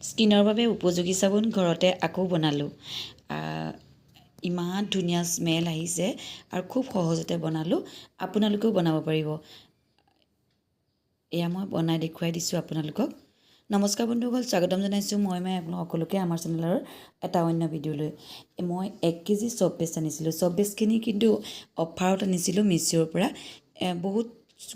স্কিনৰ বাবে উপযোগী চাবোন ঘৰতে আকৌ বনালোঁ। ইমান ধুনীয়া স্মেল আহিছে আৰু খুব সহজতে বনালোঁ। আপোনালোকেও বনাব পাৰিব। এয়া মই বনাই দেখুৱাই দিছোঁ আপোনালোকক। নমস্কাৰ বন্ধুসকল স্বাগতম জনাইছোঁ মই মই আপোনালোক সকলোকে আমাৰ চেনেলৰ এটা অন্য ভিডিঅ'লৈ। মই এক কেজি চপ বেচ আনিছিলোঁ। চপ বেচখিনি কিন্তু অফাৰত আনিছিলোঁ মিছ'ৰ পৰা। বহুত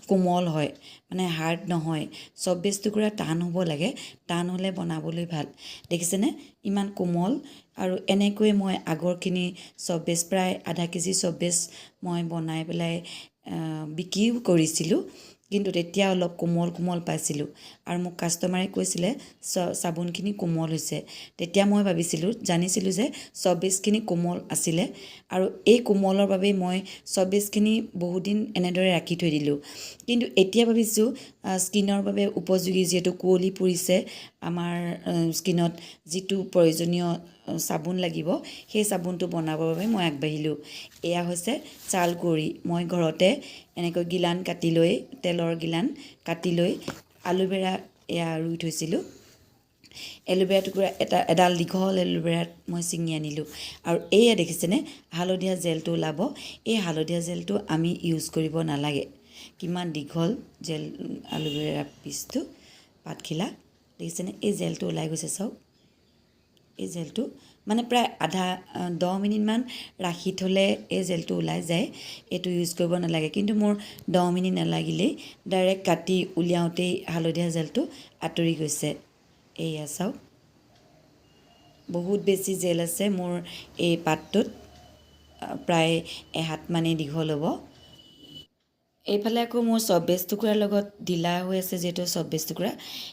কোমল হয় মানে হাৰ্ড নহয়। চব বেচ টুকুৰা টান হ'ব লাগে। টান হ'লে বনাবলৈ ভাল। দেখিছেনে? ইমান কোমল। আৰু এনেকৈ মই আগৰখিনি চব বেচ প্ৰায় আধা কেজি চব বেচ মই বনাই পেলাই বিক্ৰীও কৰিছিলোঁ। কিন্তু তেতিয়া অলপ কোমল কোমল পাইছিলোঁ। আৰু মোক কাষ্টমাৰে কৈছিলে, চ, চাবোনখিনি কোমল হৈছে। তেতিয়া মই ভাবিছিলোঁ, জানিছিলোঁ যে চব বেচখিনি কোমল আছিলে। আৰু এই কোমলৰ বাবেই মই চব বেচখিনি বহুদিন এনেদৰে ৰাখি থৈ দিলোঁ। কিন্তু এতিয়া ভাবিছোঁ স্কিনৰ বাবে উপযোগী যিহেতু কুঁৱলী পৰিছে আমাৰ স্কিনত যিটো প্ৰয়োজনীয় চাবোন লাগিব সেই চাবোনটো বনাবৰ বাবে মই আগবাঢ়িলোঁ। এয়া হৈছে ছাল কুঁৱৰী মই ঘৰতে এনেকৈ গিলান কাটি লৈ তেলৰ গিলান কাটি লৈ আলুবেৰা এয়া ৰুই থৈছিলোঁ। এল'ভেৰা টুকুৰা এটা এডাল দীঘল এল'ভেৰাত মই ছিঙি আনিলোঁ। আৰু এয়া দেখিছেনে? হালধীয়া জেলটো ওলাব। এই হালধীয়া জেলটো আমি ইউজ কৰিব নালাগে। কিমান দীঘল জেল এল'ভেৰা পিচটো পাতখিলা। দেখিছেনে? এই জেলটো ওলাই গৈছে চাওক। এই জেলটো মানে প্ৰায় আধা দহ মিনিটমান ৰাখি থ'লে এই জেলটো ওলাই যায়। এইটো ইউজ কৰিব নালাগে। কিন্তু মোৰ দহ মিনিট নালাগিলেই ডাইৰেক্ট কাটি উলিয়াওঁতেই হালধীয়া জেলটো আঁতৰি গৈছে। এইয়া চাওক। বহুত বেছি জেল আছে মোৰ এই পাতটোত। প্ৰায় এহাত মানেই দীঘল হ'ব। এইফালে আকৌ মোৰ চব বেচ টুকুৰাৰ লগত ঢিলা হৈ আছে যিহেতু চব বেচ টুকুৰা।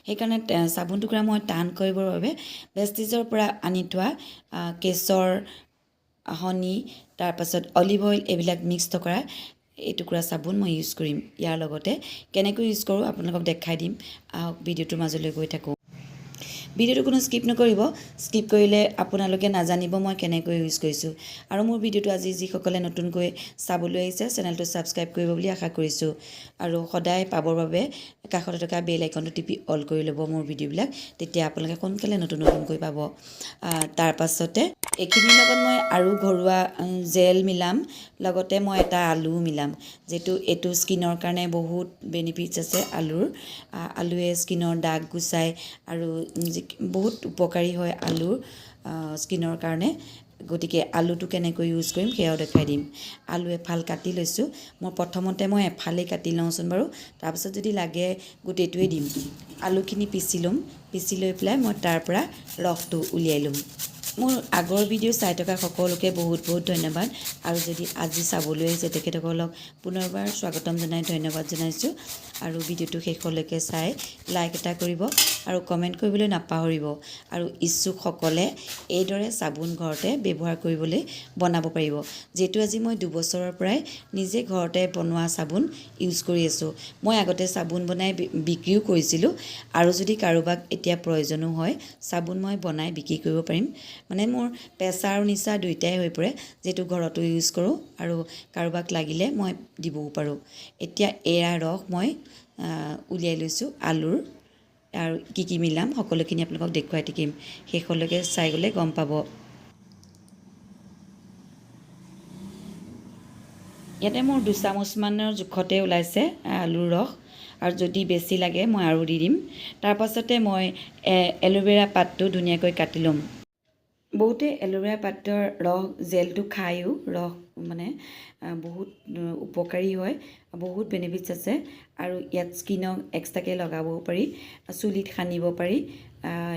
সেইকাৰণে চাবোন টুকুৰা মই টান কৰিবৰ বাবে বেষ্টিজৰ পৰা আনি থোৱা কেশৰ হনি তাৰপাছত অলিভ অইল এইবিলাক মিক্স থকা এই টুকুৰা চাবোন মই ইউজ কৰিম। ইয়াৰ লগতে কেনেকৈ ইউজ কৰোঁ আপোনালোকক দেখাই দিম। আহক ভিডিঅ'টোৰ মাজলৈ গৈ থাকোঁ। ভিডিঅ'টো কোনো স্কিপ নকৰিব। স্কিপ কৰিলে আপোনালোকে নাজানিব মই কেনেকৈ ইউজ কৰিছোঁ। আৰু মোৰ ভিডিঅ'টো আজি যিসকলে নতুনকৈ চাবলৈ আহিছে চেনেলটো ছাবস্ক্ৰাইব কৰিব বুলি আশা কৰিছোঁ। আৰু সদায় পাবৰ বাবে কাষতে থকা বেল আইকনটো টিপি অল কৰি ল'ব মোৰ ভিডিঅ'বিলাক তেতিয়া আপোনালোকে সোনকালে নতুন নতুনকৈ পাব। আহ, তাৰ পাছতে এইখিনিৰ লগত মই আৰু ঘৰুৱা জেল মিলাম। লগতে মই এটা আলুও মিলাম যিটো এইটো স্কিনৰ কাৰণে বহুত বেনিফিটছ আছে আলুৰ। আলুৱে স্কিনৰ দাগ গুচায় আৰু বহুত উপকাৰী হয় আলু স্কিনৰ কাৰণে। গতিকে আলুটো কেনেকৈ ইউজ কৰিম সেয়াও দেখাই দিম। আলু এফাল কাটি লৈছোঁ। মই প্ৰথমতে মই এফালেই কাটি লওঁচোন বাৰু। তাৰপিছত যদি লাগে গোটেইটোৱে দিম। আলুখিনি পিচি ল'ম। পিচি লৈ পেলাই মই তাৰ পৰা ৰসটো উলিয়াই ল'ম। মোৰ আগৰ ভিডিঅ' চাই থকা সকলোকে বহুত বহুত ধন্যবাদ। আৰু যদি আজি চাবলৈ আহিছে তেখেতসকলক পুনৰবাৰ স্বাগতম জনাই ধন্যবাদ জনাইছোঁ। আৰু ভিডিঅ'টো শেষলৈকে চাই লাইক এটা কৰিব আৰু কমেণ্ট কৰিবলৈ নাপাহৰিব। আৰু ইচ্ছুকসকলে এইদৰে চাবোন ঘৰতে ব্যৱহাৰ কৰিবলৈ বনাব পাৰিব। যিহেতু আজি মই দুবছৰৰ পৰাই নিজে ঘৰতে বনোৱা চাবোন ইউজ কৰি আছোঁ। মই আগতে চাবোন বনাই বিক্ৰীও কৰিছিলোঁ। আৰু যদি কাৰোবাক এতিয়া প্ৰয়োজনো হয় চাবোন মই বনাই বিক্ৰী কৰিব পাৰিম। মানে মোৰ পেচা আৰু নিচা দুয়োটাই হৈ পৰে যিহেতু ঘৰতো ইউজ কৰোঁ আৰু কাৰোবাক লাগিলে মই দিবও পাৰোঁ। এতিয়া এয়া ৰস মই উলিয়াই লৈছোঁ আলুৰ আৰু কি কি মিলাম সকলোখিনি আপোনালোকক দেখুৱাই থাকিম। শেষলৈকে চাই গ'লে গম পাব। ইয়াতে মোৰ দুচামুচমানৰ জোখতে ওলাইছে আলুৰ ৰস আৰু যদি বেছি লাগে মই আৰু দি দিম। তাৰপাছতে মই এল'ভেৰা পাতটো ধুনীয়াকৈ কাটি ল'ম। বহুতে এল'ভেৰা পাতৰ ৰস জেলটো খায়ো ৰস মানে বহুত উপকাৰী হয় বহুত বেনিফিটছ আছে। আৰু ইয়াত স্কিনক এক্সট্ৰাকৈ লগাবও পাৰি চুলিত সানিব পাৰি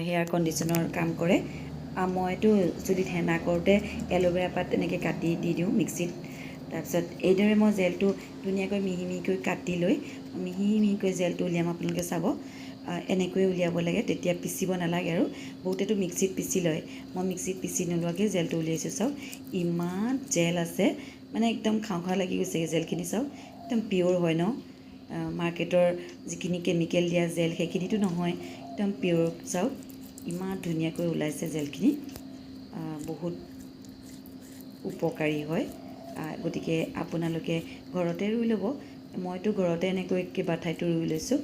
হেয়াৰ কণ্ডিশ্যনৰ কাম কৰে। মইতো চুলিত হেনা কৰোঁতে এল'ভেৰা পাত এনেকৈ কাটি দি দিওঁ মিক্সিত তাৰপিছত এইদৰে মই জেলটো ধুনীয়াকৈ মিহি মিহিকৈ কাটি লৈ মিহি মিহিকৈ জেলটো উলিয়াম আপোনালোকে চাব। এনেকৈ উলিয়াব লাগে তেতিয়া পিচিব নালাগে আৰু। বহুতেতো মিক্সিত পিচি লয়। মই মিক্সিত পিচি নোলোৱাকৈ জেলটো উলিয়াইছোঁ চাওক। ইমান জেল আছে। মানে একদম খাওঁ খাওঁ লাগি গৈছেগৈ জেলখিনি চাওক। একদম পিয়'ৰ হয় ন? মাৰ্কেটৰ যিখিনি কেমিকেল দিয়া জেল সেইখিনিতো নহয়। একদম পিয়'ৰ চাওক। ইমান ধুনীয়াকৈ ওলাইছে জেলখিনি। বহুত উপকাৰী হয়। গতিকে আপোনালোকে ঘৰতে ৰুই ল'ব। মইতো ঘৰতে এনেকৈ কেইবা ঠাইতো ৰুই লৈছোঁ।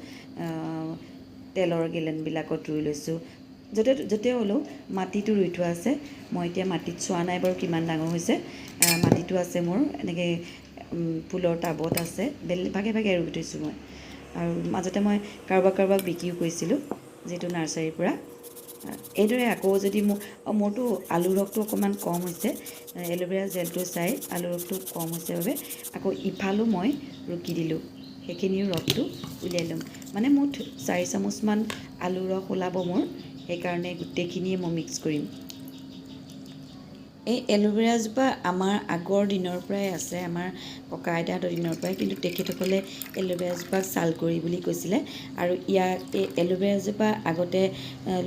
তেলৰ গেলেনবিলাকত ৰুই লৈছোঁ। য'তে য'তে হ'লেও মাটিটো ৰুই থোৱা আছে। মই এতিয়া মাটিত চোৱা নাই বাৰু কিমান ডাঙৰ হৈছে। মাটিটো আছে মোৰ এনেকৈ ফুলৰ টাবত আছে। বেল ভাগে ভাগে ৰুই থৈছোঁ মই। আৰু মাজতে মই কাৰোবাক কাৰোবাক বিক্ৰীও কৰিছিলোঁ যিটো নাৰ্চাৰীৰ পৰা। এইদৰে আকৌ যদি মোৰ মোৰতো আলু ৰসটো অকণমান কম হৈছে। এল'ভেৰা জেলটো চাই আলু ৰসটো কম হৈছে বাবে আকৌ ইফালো মই ৰুকি দিলোঁ। সেইখিনিও ৰসটো উলিয়াই ল'ম। মানে মুঠ চাৰি চামুচমান আলু ৰস ওলাব মোৰ সেইকাৰণে গোটেইখিনিয়ে মই মিক্স কৰিম। এই এল'ভেৰাজোপা আমাৰ আগৰ দিনৰ পৰাই আছে আমাৰ ককা আইতাহঁতৰ দিনৰ পৰাই কিন্তু তেখেতসকলে এল'ভেৰাজোপাক ছালকুঁৱৰী বুলি কৈছিলে। আৰু ইয়াক এই এল'ভেৰাজোপা আগতে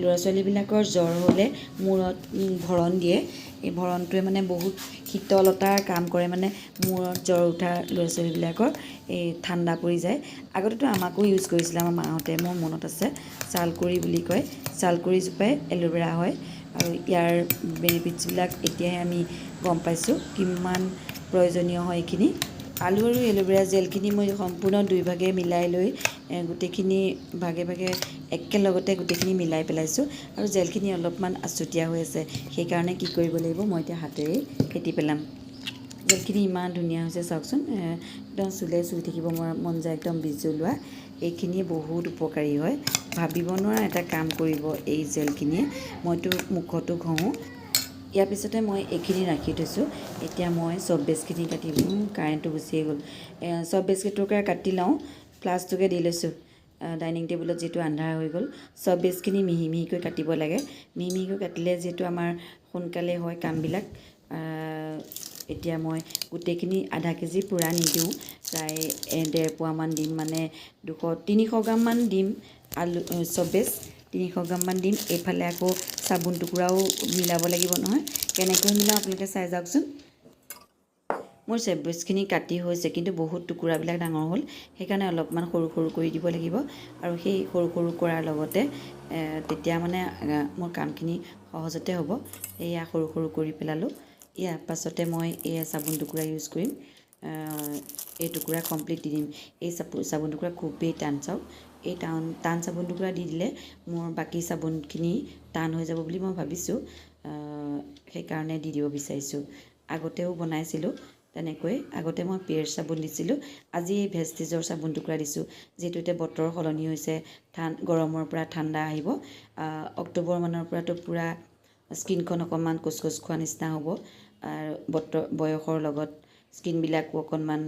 ল'ৰা ছোৱালীবিলাকৰ জ্বৰ হ'লে মূৰত ভৰণ দিয়ে। এই ভৰণটোৱে মানে বহুত শীতলতাৰ কাম কৰে মানে মূৰত জ্বৰ উঠা ল'ৰা ছোৱালীবিলাকৰ এই ঠাণ্ডা পৰি যায়। আগতেতো আমাকো ইউজ কৰিছিলে আমাৰ মাহঁতে মোৰ মনত আছে ছালকুঁৱৰী বুলি কয়। ছালকুঁৱৰীজোপাই এল'ভেৰা হয় আৰু ইয়াৰ বেনিফিটছবিলাক এতিয়াহে আমি গম পাইছোঁ কিমান প্ৰয়োজনীয় হয় এইখিনি। আলু আৰু এল'ভেৰা জেলখিনি মই সম্পূৰ্ণ দুইভাগে মিলাই লৈ গোটেইখিনি ভাগে ভাগে একেলগতে গোটেইখিনি মিলাই পেলাইছোঁ আৰু জেলখিনি অলপমান আচুতীয়া হৈ আছে। সেইকাৰণে কি কৰিব লাগিব মই এতিয়া হাতেৰেই ফেটি পেলাম। জেলখিনি ইমান ধুনীয়া হৈছে চাওকচোন একদম চুলে চুই থাকিব মন মন যায় একদম বিজলুৱা এইখিনিয়ে বহুত উপকাৰী হয়। ভাবিব নোৱাৰা এটা কাম কৰিব এই জেলখিনিয়ে। মইতো মুখতো ঘঁহোঁ। ইয়াৰ পিছতে মই এইখিনি ৰাখি থৈছোঁ। এতিয়া মই চব কাটিম উম, কাৰেণ্টটো গুচিয়ে গ'ল। চব বেজ কেইটুকুৰা কাটি লওঁ প্লাছটোকে দি লৈছোঁ ডাইনিং টেবুলত যিটো আন্ধাৰ হৈ গ'ল। চব বেজখিনি মিহি মিহিকৈ কাটিব লাগে। মিহি মিহিকৈ কাটিলে যিহেতু আমাৰ সোনকালে হয় কামবিলাক এতিয়া মই গোটেইখিনি আধা কেজি পূৰা নিদিওঁ প্ৰায় ডেৰ পোৱামান দিম মানে দুশ তিনিশ গ্ৰামমান দিম আলু চব বেজ তিনিশ গ্ৰামমান দিম। এইফালে আকৌ চাবোন টুকুৰাও মিলাব লাগিব নহয়। কেনেকৈ মিলাওঁ আপোনালোকে চাই যাওকচোন। মোৰ চেপবেজখিনি কাটি হৈছে কিন্তু বহুত টুকুৰাবিলাক ডাঙৰ হ'ল। সেইকাৰণে অলপমান সৰু সৰু কৰি দিব লাগিব। আৰু সেই সৰু সৰু কৰাৰ লগতে তেতিয়া মানে মোৰ কামখিনি সহজতে হ'ব। এয়া সৰু সৰু কৰি পেলালোঁ। ইয়াৰ পাছতে মই এয়া চাবোন টুকুৰা ইউজ কৰিম এই টুকুৰা কমপ্লিট দি দিম এই চাবোন টুকুৰা খুবেই টান চাওক এই টান টান চাবোন টুকুৰা দি দিলে মোৰ বাকী চাবোনখিনি টান হৈ যাব বুলি মই ভাবিছোঁ সেইকাৰণে দি দিব বিচাৰিছোঁ আগতেও বনাইছিলোঁ তেনেকৈ আগতে মই পিয়েৰ চাবোন দিছিলোঁ আজি এই ভেষ্টিজৰ চাবোন টুকুৰা দিছোঁ যিহেতু এতিয়া বতৰ সলনি হৈছে ঠান গৰমৰ পৰা ঠাণ্ডা আহিব আহ, অক্টোবৰ মানৰ পৰাতো পূৰা স্কিনখন অকণমান কোচ কোচ খোৱা নিচিনা হ'ব বতৰ বয়সৰ লগত স্কিনবিলাকো অকণমান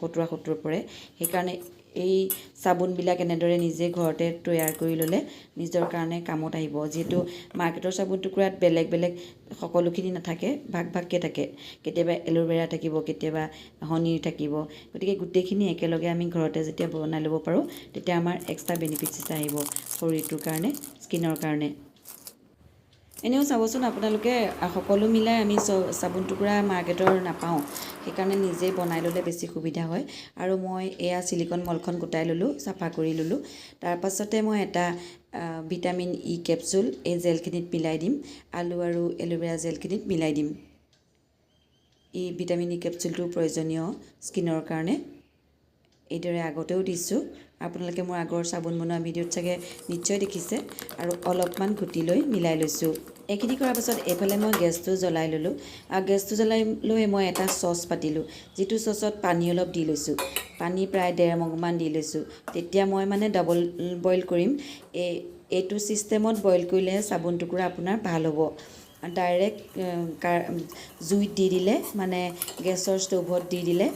সতোৰা সতোৰ পৰে। সেইকাৰণে এই চাবোনবিলাক এনেদৰে নিজে ঘৰতে তৈয়াৰ কৰি ল'লে নিজৰ কাৰণে কামত আহিব। যিহেতু মাৰ্কেটৰ চাবোন টুকুৰাত বেলেগ বেলেগ সকলোখিনি নাথাকে ভাগ ভাগকৈ থাকে। কেতিয়াবা এল'ভেৰা থাকিব কেতিয়াবা হনি থাকিব। গতিকে গোটেইখিনি একেলগে আমি ঘৰতে যেতিয়া বনাই ল'ব পাৰোঁ তেতিয়া আমাৰ এক্সট্ৰা বেনিফিটছ এটা আহিব শৰীৰটোৰ কাৰণে স্কিনৰ কাৰণে। এনেও চাবচোন আপোনালোকে সকলো মিলাই আমি চাবোন টুকুৰা মাৰ্কেটৰ নাপাওঁ। সেইকাৰণে নিজেই বনাই ল'লে বেছি সুবিধা হয়। আৰু মই এয়া চিলিকন মলখন গোটাই ল'লোঁ চাফা কৰি ল'লোঁ। তাৰপাছতে মই এটা ভিটামিন ই কেপচুল এই জেলখিনিত মিলাই দিম। আলু আৰু এল'ভেৰা জেলখিনিত মিলাই দিম। এই ভিটামিন ই কেপচুলটো প্ৰয়োজনীয় স্কিনৰ কাৰণে। এইদৰে আগতেও দিছোঁ। আপোনালোকে মোৰ আগৰ চাবোন বনোৱা ভিডিঅ'ত চাগে নিশ্চয় দেখিছে। আৰু অলপমান ঘুটি লৈ মিলাই লৈছোঁ। এইখিনি কৰাৰ পাছত এইফালে মই গেছটো জ্বলাই ল'লোঁ। আৰু গেছটো জ্বলাই লৈ মই এটা চচ পাতিলোঁ, যিটো চচত পানী অলপ দি লৈছোঁ। পানী প্ৰায় ডেৰ মগমান দি লৈছোঁ। তেতিয়া মই মানে ডাবল বইল কৰিম। এই এইটো ছিষ্টেমত বইল কৰিলেহে চাবোন টুকুৰা আপোনাৰ ভালো হ'ব। ডাইৰেক্ট জুইত দি দিলে মানে গেছৰ ষ্ট'ভত দি দিলে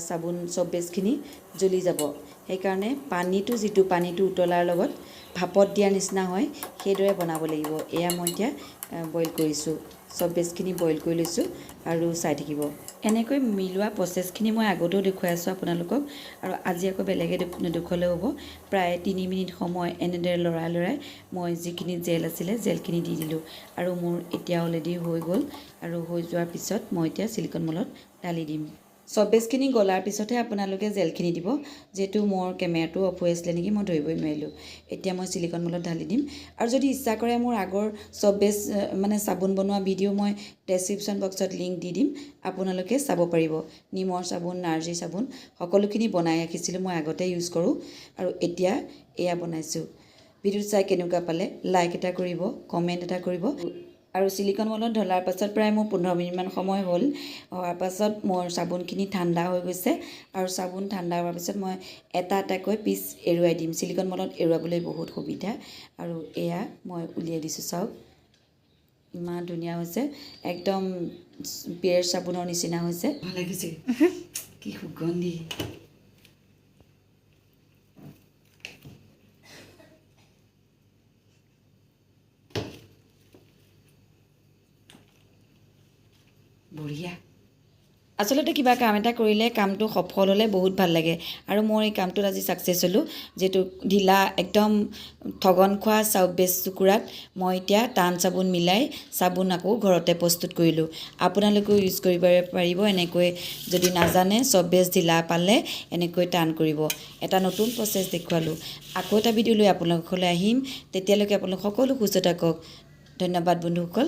চাবোন চব বেজখিনি জ্বলি যাব। সেইকাৰণে পানীটো যিটো পানীটো উতলাৰ লগত ভাপত দিয়াৰ নিচিনা হয় সেইদৰে বনাব লাগিব। এয়া মই এতিয়া বইল কৰিছোঁ। চব বেজখিনি বইল কৰি লৈছোঁ আৰু চাই থাকিব। এনেকৈ মিলোৱা প্ৰচেছখিনি মই আগতেও দেখুৱাই আছোঁ আপোনালোকক আৰু আজি আকৌ বেলেগে দেখু- নেদেখুৱালেও হ'ব। প্ৰায় তিনি মিনিট সময় এনেদৰে লৰাই লৰাই মই যিখিনি জেল আছিলে জেলখিনি দি দিলোঁ। আৰু মোৰ এতিয়া অলৰেডি হৈ গ'ল। আৰু হৈ যোৱাৰ পিছত মই এতিয়া চিলিকন মলত ঢালি দিম। চব বেজখিনি গলাৰ পিছতহে আপোনালোকে জেলখিনি দিব যিহেতু মোৰ কেমেৰাটো অফ হৈ আছিলে নেকি মই ধৰিবই নোৱাৰিলোঁ। এতিয়া মই চিলিকন মলত ঢালি দিম। আৰু যদি ইচ্ছা কৰে মোৰ আগৰ চব বেজ আহ, মানে চাবোন বনোৱা ভিডিঅ' মই ডেছক্ৰিপশ্যন বক্সত লিংক দি দিম আপোনালোকে চাব পাৰিব। নিমৰ চাবোন নাৰ্জী চাবোন সকলোখিনি বনাই ৰাখিছিলোঁ মই আগতে ইউজ কৰোঁ। আৰু এতিয়া এয়া বনাইছোঁ। ভিডিঅ'টো চাই কেনেকুৱা পালে লাইক এটা কৰিব কমেণ্ট এটা কৰিব। আৰু চিলিকন মলত ঢলাৰ পাছত প্ৰায় মোৰ পোন্ধৰ মিনিটমান সময় হ'ল। হোৱাৰ পাছত মোৰ চাবোনখিনি ঠাণ্ডা হৈ গৈছে আৰু চাবোন ঠাণ্ডা হোৱাৰ পিছত মই এটা এটাকৈ পিচ এৰুৱাই দিম। চিলিকন মলত এৰুৱাবলৈ বহুত সুবিধা আৰু এয়া মই উলিয়াই দিছোঁ চাওক। ইমান ধুনীয়া হৈছে। একদম পিয়েৰ চাবোনৰ নিচিনা হৈছে। ভাল লাগিছে। কি সুগন্ধি। আচলতে কিবা কাম এটা কৰিলে কামটো সফল হ'লে বহুত ভাল লাগে। আৰু মোৰ এই কামটোত আজি ছাকচেছ হ'লোঁ যিহেতু ঢিলা একদম ঠগন খোৱা চাউ বেচ টুকুৰাত মই এতিয়া টান চাবোন মিলাই চাবোন আকৌ ঘৰতে প্ৰস্তুত কৰিলোঁ। আপোনালোকেও ইউজ কৰিব পাৰিব এনেকৈ যদি নাজানে চব বেচ ঢিলা পালে এনেকৈ টান কৰিব। এটা নতুন প্ৰচেছ দেখুৱালোঁ। আকৌ এটা ভিডিঅ' লৈ আপোনালোকৰ ঘৰলৈ আহিম। তেতিয়ালৈকে আপোনালোক সকলো সুস্থ থাকক। ধন্যবাদ বন্ধুসকল।